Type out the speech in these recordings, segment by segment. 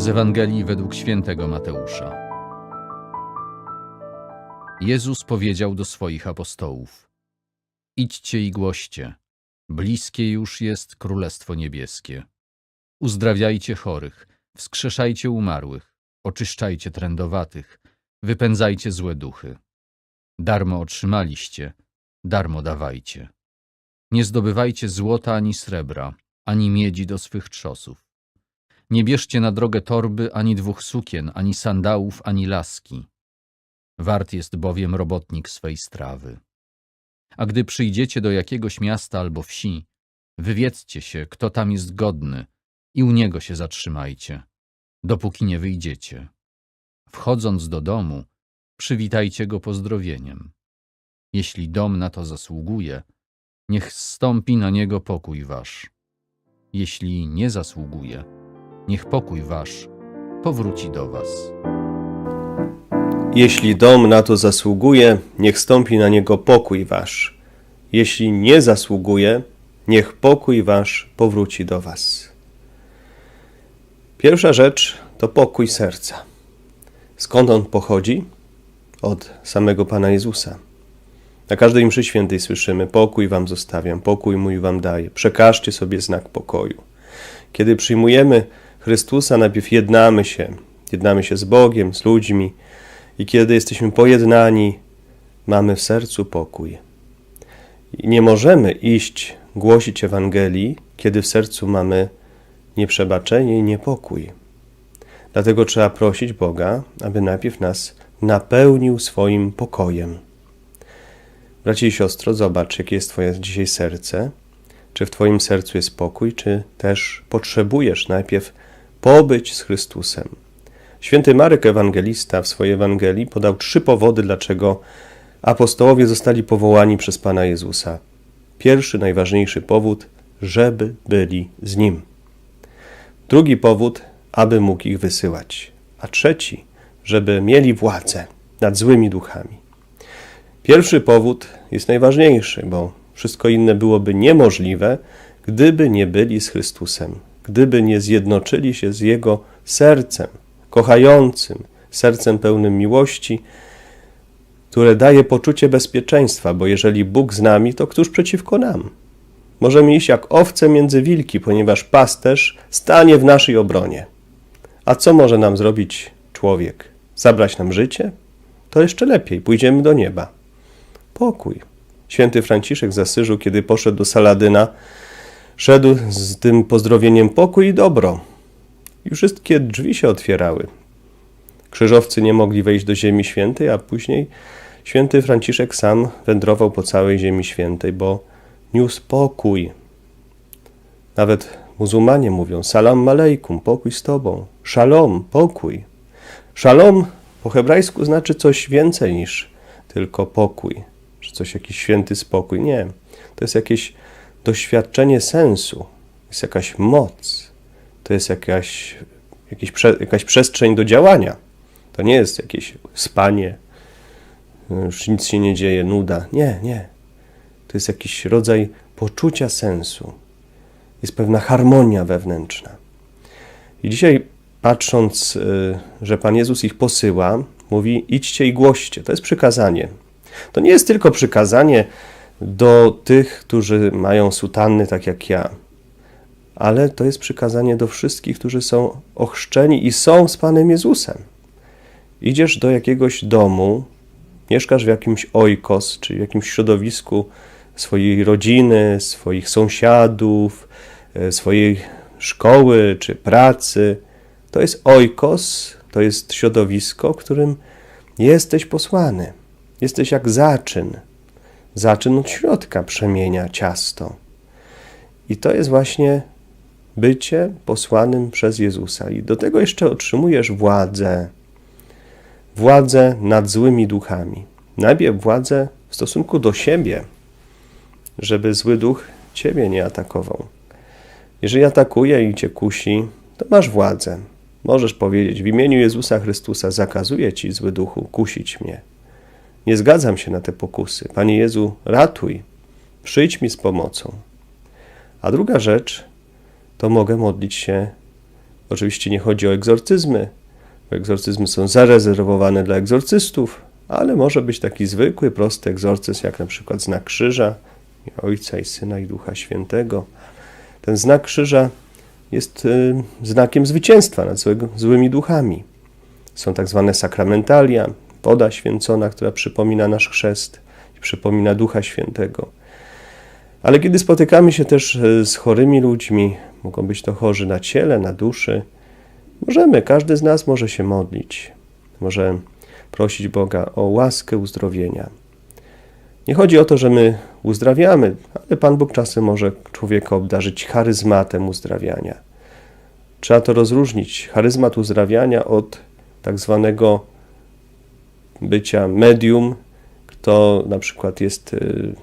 Z Ewangelii według świętego Mateusza. Jezus powiedział do swoich apostołów: Idźcie i głoście, bliskie już jest Królestwo Niebieskie. Uzdrawiajcie chorych, wskrzeszajcie umarłych, oczyszczajcie trędowatych, wypędzajcie złe duchy. Darmo otrzymaliście, darmo dawajcie. Nie zdobywajcie złota ani srebra, ani miedzi do swych trzosów. Nie bierzcie na drogę torby, ani dwóch sukien, ani sandałów, ani laski. Wart jest bowiem robotnik swej strawy. A gdy przyjdziecie do jakiegoś miasta albo wsi, wywiedzcie się, kto tam jest godny i u niego się zatrzymajcie, dopóki nie wyjdziecie. Wchodząc do domu, przywitajcie go pozdrowieniem. Jeśli dom na to zasługuje, niech zstąpi na niego pokój wasz. Jeśli nie zasługuje, niech pokój wasz powróci do was. Jeśli dom na to zasługuje, niech stąpi na niego pokój wasz. Jeśli nie zasługuje, niech pokój wasz powróci do was. Pierwsza rzecz to pokój serca. Skąd on pochodzi? Od samego Pana Jezusa. Na każdej mszy świętej słyszymy: Pokój wam zostawiam, pokój mój wam daję. Przekażcie sobie znak pokoju. Kiedy przyjmujemy Chrystusa, najpierw jednamy się, jednamy się z Bogiem, z ludźmi, i kiedy jesteśmy pojednani, mamy w sercu pokój. I nie możemy iść głosić Ewangelii, kiedy w sercu mamy nieprzebaczenie i niepokój. Dlatego trzeba prosić Boga, aby najpierw nas napełnił swoim pokojem. Bracie i siostro, zobacz, jakie jest Twoje dzisiaj serce. Czy w Twoim sercu jest pokój, czy też potrzebujesz najpierw pobyć z Chrystusem. Święty Marek Ewangelista w swojej Ewangelii podał trzy powody, dlaczego apostołowie zostali powołani przez Pana Jezusa. Pierwszy, najważniejszy powód, żeby byli z Nim. Drugi powód, aby mógł ich wysyłać. A trzeci, żeby mieli władzę nad złymi duchami. Pierwszy powód jest najważniejszy, bo wszystko inne byłoby niemożliwe, gdyby nie byli z Chrystusem, gdyby nie zjednoczyli się z Jego sercem, kochającym, sercem pełnym miłości, które daje poczucie bezpieczeństwa, bo jeżeli Bóg z nami, to któż przeciwko nam? Możemy iść jak owce między wilki, ponieważ pasterz stanie w naszej obronie. A co może nam zrobić człowiek? Zabrać nam życie? To jeszcze lepiej, pójdziemy do nieba. Pokój. Święty Franciszek z Asyżu, kiedy poszedł do Saladyna, szedł z tym pozdrowieniem pokój i dobro. I wszystkie drzwi się otwierały. Krzyżowcy nie mogli wejść do Ziemi Świętej, a później święty Franciszek sam wędrował po całej Ziemi Świętej, bo niósł pokój. Nawet muzułmanie mówią salam alejkum, pokój z tobą. Shalom, pokój. Shalom po hebrajsku znaczy coś więcej niż tylko pokój, czy coś jakiś święty spokój. Nie, to jest jakieś doświadczenie sensu, jest jakaś moc, to jest jakaś, jakiś, jakaś przestrzeń do działania. To nie jest jakieś spanie, już nic się nie dzieje, nuda. Nie, nie. To jest jakiś rodzaj poczucia sensu. Jest pewna harmonia wewnętrzna. I dzisiaj, patrząc, y, że Pan Jezus ich posyła, mówi: idźcie i głoście. To jest przykazanie. To nie jest tylko przykazanie do tych, którzy mają sutanny, tak jak ja, ale to jest przykazanie do wszystkich, którzy są ochrzczeni i są z Panem Jezusem. Idziesz do jakiegoś domu, mieszkasz w jakimś ojkos, czy w jakimś środowisku swojej rodziny, swoich sąsiadów, e, swojej szkoły czy pracy. To jest ojkos, to jest środowisko, którym jesteś posłany. Jesteś jak zaczyn. Zaczyn od środka przemienia ciasto. I to jest właśnie bycie posłanym przez Jezusa. I do tego jeszcze otrzymujesz władzę. Władzę nad złymi duchami. Najpierw władzę w stosunku do siebie, żeby zły duch ciebie nie atakował. Jeżeli atakuje i cię kusi, to masz władzę. Możesz powiedzieć: W imieniu Jezusa Chrystusa zakazuję ci, zły duchu, kusić mnie. Nie zgadzam się na te pokusy. Panie Jezu, ratuj, przyjdź mi z pomocą. A druga rzecz, to mogę modlić się Oczywiście nie chodzi o egzorcyzmy, bo egzorcyzmy są zarezerwowane dla egzorcystów, ale może być taki zwykły, prosty egzorcyzm, jak na przykład znak krzyża, Ojca i Syna i Ducha Świętego. Ten znak krzyża jest y, znakiem zwycięstwa nad złymi duchami. Są tak zwane sakramentalia, woda święcona, która przypomina nasz chrzest przypomina Ducha Świętego. Ale kiedy spotykamy się też y, z chorymi ludźmi, mogą być to chorzy na ciele, na duszy, możemy, każdy z nas może się modlić, może prosić Boga o łaskę uzdrowienia. Nie chodzi o to, że my uzdrawiamy, ale Pan Bóg czasem może człowieka obdarzyć charyzmatem uzdrawiania. Trzeba to rozróżnić. Charyzmat uzdrawiania od tak zwanego bycia medium, kto na przykład jest, y,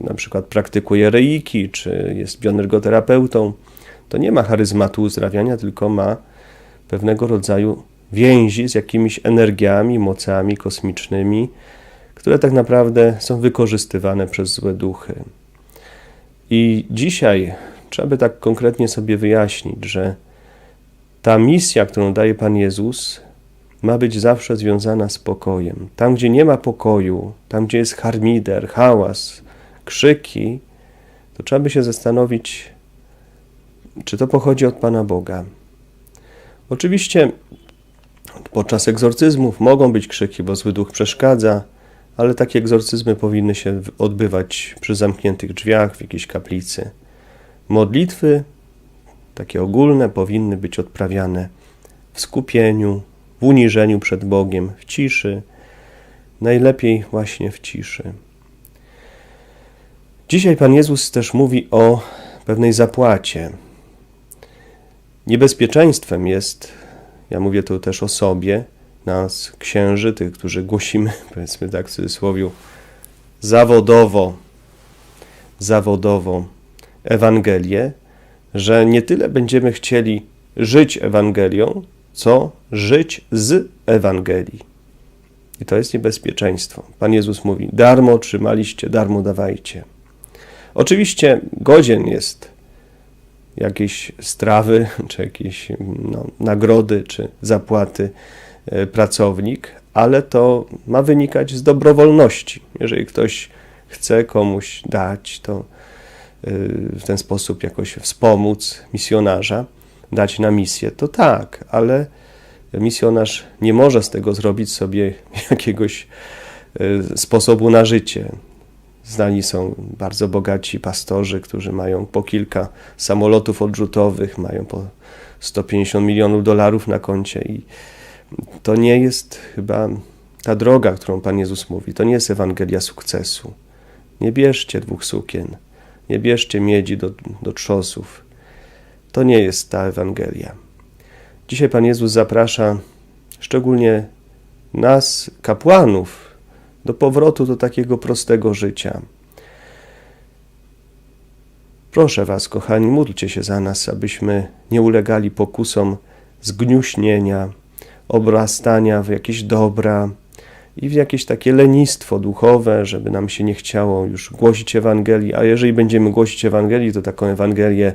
na przykład praktykuje reiki, czy jest bioenergoterapeutą. To nie ma charyzmatu uzdrawiania, tylko ma pewnego rodzaju więzi z jakimiś energiami, mocami kosmicznymi, które tak naprawdę są wykorzystywane przez złe duchy. I dzisiaj trzeba by tak konkretnie sobie wyjaśnić, że ta misja, którą daje Pan Jezus, ma być zawsze związana z pokojem. Tam, gdzie nie ma pokoju, tam, gdzie jest harmider, hałas, krzyki, to trzeba by się zastanowić, czy to pochodzi od Pana Boga. Oczywiście podczas egzorcyzmów mogą być krzyki, bo zły duch przeszkadza, ale takie egzorcyzmy powinny się odbywać przy zamkniętych drzwiach w jakiejś kaplicy. Modlitwy, takie ogólne, powinny być odprawiane w skupieniu, w uniżeniu przed Bogiem, w ciszy, najlepiej właśnie w ciszy. Dzisiaj Pan Jezus też mówi o pewnej zapłacie. Niebezpieczeństwem jest, ja mówię tu też o sobie, nas, księży, tych, którzy głosimy, powiedzmy tak w cudzysłowie, zawodowo, zawodowo Ewangelię, że nie tyle będziemy chcieli żyć Ewangelią, co żyć z Ewangelii. I to jest niebezpieczeństwo. Pan Jezus mówi: darmo otrzymaliście, darmo dawajcie. Oczywiście godzien jest jakieś strawy, czy jakieś no, nagrody, czy zapłaty E, pracownik, ale to ma wynikać z dobrowolności. Jeżeli ktoś chce komuś dać, to e, w ten sposób jakoś wspomóc misjonarza, dać na misję, to tak, ale misjonarz nie może z tego zrobić sobie jakiegoś e, sposobu na życie. Znani są bardzo bogaci pastorzy, którzy mają po kilka samolotów odrzutowych, mają po 150 milionów dolarów na koncie i to nie jest chyba ta droga, którą Pan Jezus mówi. To nie jest Ewangelia sukcesu. Nie bierzcie dwóch sukien, nie bierzcie miedzi do, do trzosów. To nie jest ta Ewangelia. Dzisiaj Pan Jezus zaprasza szczególnie nas, kapłanów, do powrotu do takiego prostego życia. Proszę Was, kochani, módlcie się za nas, abyśmy nie ulegali pokusom zgniuśnienia, obrastania w jakieś dobra i w jakieś takie lenistwo duchowe, żeby nam się nie chciało już głosić Ewangelii, a jeżeli będziemy głosić Ewangelii, to taką Ewangelię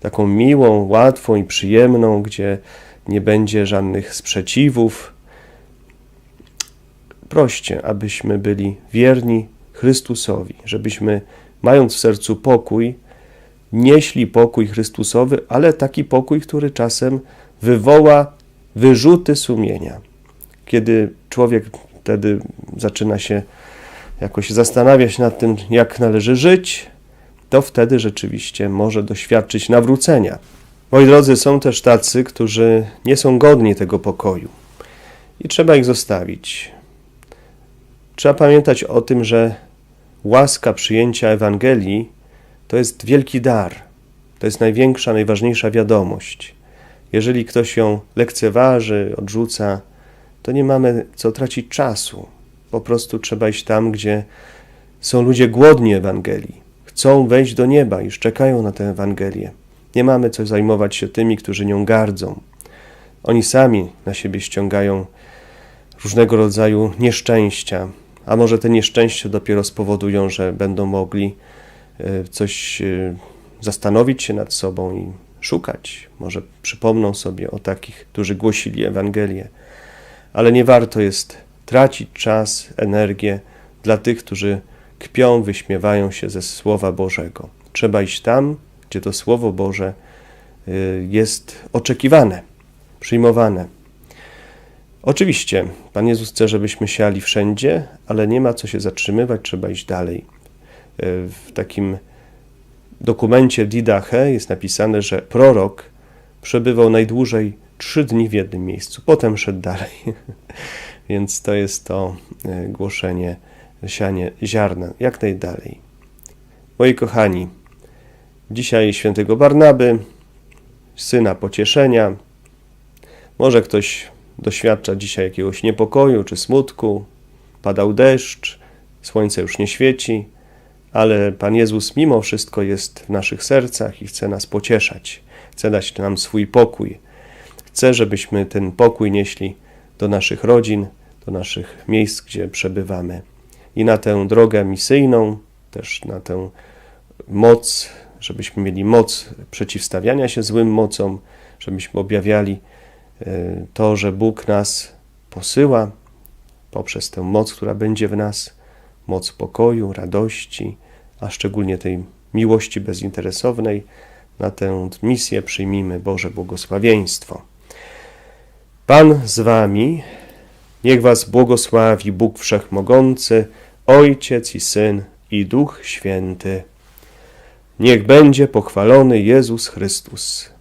taką miłą, łatwą i przyjemną, gdzie nie będzie żadnych sprzeciwów. Proście, abyśmy byli wierni Chrystusowi, żebyśmy, mając w sercu pokój, nieśli pokój Chrystusowy, ale taki pokój, który czasem wywoła wyrzuty sumienia. Kiedy człowiek wtedy zaczyna się jakoś zastanawiać nad tym, jak należy żyć, to wtedy rzeczywiście może doświadczyć nawrócenia. Moi drodzy, są też tacy, którzy nie są godni tego pokoju i trzeba ich zostawić. Trzeba pamiętać o tym, że łaska przyjęcia Ewangelii to jest wielki dar. To jest największa, najważniejsza wiadomość. Jeżeli ktoś ją lekceważy, odrzuca, to nie mamy co tracić czasu. Po prostu trzeba iść tam, gdzie są ludzie głodni Ewangelii. Chcą wejść do nieba, już czekają na tę Ewangelię. Nie mamy co zajmować się tymi, którzy nią gardzą. Oni sami na siebie ściągają różnego rodzaju nieszczęścia, a może te nieszczęścia dopiero spowodują, że będą mogli e, coś e, zastanowić się nad sobą i szukać. Może przypomną sobie o takich, którzy głosili Ewangelię, ale nie warto jest tracić czas, energię dla tych, którzy kpią, wyśmiewają się ze Słowa Bożego. Trzeba iść tam, gdzie to Słowo Boże y, jest oczekiwane, przyjmowane. Oczywiście, Pan Jezus chce, żebyśmy siali wszędzie, ale nie ma co się zatrzymywać, trzeba iść dalej. Y, W takim dokumencie Didache jest napisane, że prorok przebywał najdłużej trzy dni w jednym miejscu, potem szedł dalej. Więc to jest to y, głoszenie, sianie ziarna, jak najdalej. Moi kochani, dzisiaj świętego Barnaby, syna pocieszenia. Może ktoś doświadcza dzisiaj jakiegoś niepokoju czy smutku, padał deszcz, słońce już nie świeci, ale Pan Jezus mimo wszystko jest w naszych sercach i chce nas pocieszać, chce dać nam swój pokój. Chce, żebyśmy ten pokój nieśli do naszych rodzin, do naszych miejsc, gdzie przebywamy. I na tę drogę misyjną, też na tę moc, żebyśmy mieli moc przeciwstawiania się złym mocom, żebyśmy objawiali e, to, że Bóg nas posyła poprzez tę moc, która będzie w nas, moc pokoju, radości, a szczególnie tej miłości bezinteresownej. Na tę misję przyjmijmy Boże błogosławieństwo. Pan z wami, niech was błogosławi Bóg Wszechmogący, Ojciec i Syn i Duch Święty. Niech będzie pochwalony Jezus Chrystus.